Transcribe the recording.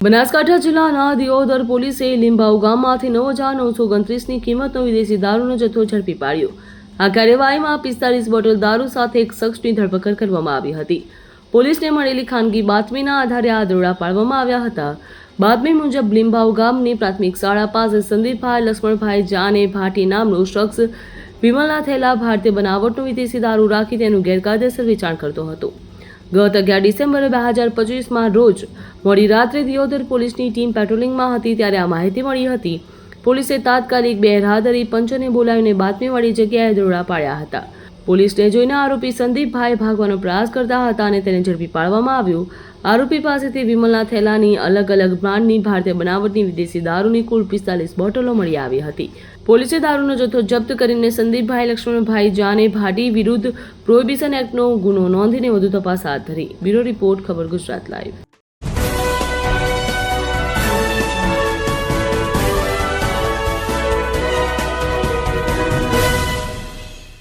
બનાસકાંઠા જિલ્લાના દિયોદર પોલીસે લીંબાવ ગામમાંથી નવ હજાર નવસો ઓગણત્રીસની કિંમતનો વિદેશી દારૂનો જથ્થો ઝડપી પાડ્યો. આ કાર્યવાહીમાં પિસ્તાલીસ બોટલ દારૂ સાથે એક શખ્સની ધરપકડ કરવામાં આવી હતી. પોલીસને મળેલી ખાનગી બાતમીના આધારે આ દરોડા પાડવામાં આવ્યા હતા. બાતમી મુજબ લીંબાવ ગામની પ્રાથમિક શાળા પાસે સંદીપભાઈ, લક્ષ્મણભાઈ જાને ભાટી નામનો શખ્સ વિમલના થયેલા ભારતીય બનાવટનો વિદેશી દારૂ રાખી તેનું ગેરકાયદેસર વેચાણ કરતો હતો. ગત અગિયાર ડિસેમ્બર બે હજાર પચીસમાં રોજ મોડી રાત્રે દિયોદર પોલીસની ટીમ પેટ્રોલિંગમાં હતી ત્યારે આ માહિતી મળી હતી. પોલીસે તાત્કાલિક બે રાહદારી પંચને બોલાવીને બાતમીવાળી જગ્યાએ દરોડા પાડ્યા હતા. પોલીસને જોઈને આરોપી સંદીપભાઈ ભાગવાનો પ્રયાસ કરતા હતા અને તેને ઝડપી પાડવામાં આવ્યો. આરોપી પાસેથી વિમલના થેલાની અલગ અલગ બ્રાન્ડની ભારતીય બનાવટની વિદેશી દારૂની કુલ પિસ્તાલીસ બોટલો મળી આવી હતી. પોલીસે દારૂનો જથ્થો જપ્ત કરીને સંદીપભાઈ, લક્ષ્મણભાઈ જાને ભાટી વિરુદ્ધ પ્રોહિબિશન એક્ટનો ગુનો નોંધીને વધુ તપાસ હાથ ધરી. બ્યુરો રિપોર્ટ, ખબર ગુજરાત લાઈવ.